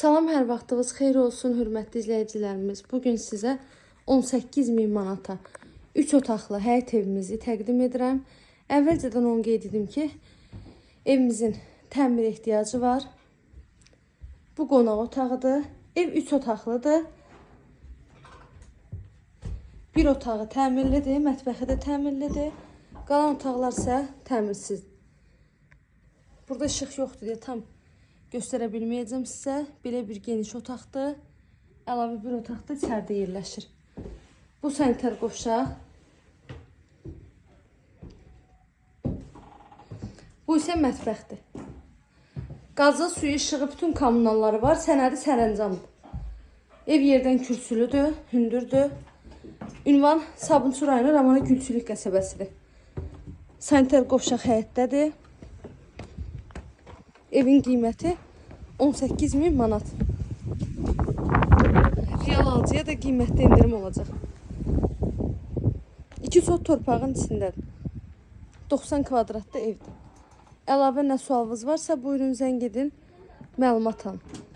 Salam, hər vaxtınız xeyir olsun, hörmətli izləyicilərimiz. Bu gün sizə 18 min manata 3 otaqlı həyət evimizi təqdim edirəm. Əvvəlcədən onu qeyd edim ki, evimizin təmir ehtiyacı var. Bu qonaq otağıdır. Ev 3 otaqlıdır. Bir otağı təmirlidir, mətbəxi də təmirlidir. Qalan otaqlar isə təmirsiz. Burada işıq yoxdur deyə tam göstərə bilməyəcəm sizə. Belə bir geniş otaqdır. Əlavə bir otaq da içəridə. Bu sanitar qovşaq. Bu isə mətbəxdir. Qazı, suyu, işığı, bütün kommunalları var. Sənədi sərəncamdır. Ev yerdən kürsülüdür, hündürdür. Ünvan Sabunçu rayonu Ramana Gülçülük qəsəbəsidir. Sanitar qovşaq həyətdədir. Evin qiyməti 18 min manat. Real alıcıya da qiymətdə indirim olacaq. 2 sot torpağın içindədir. 90 kvadratlı evdir. Əlavə nə sualınız varsa buyurun zəng edin, məlumat alın.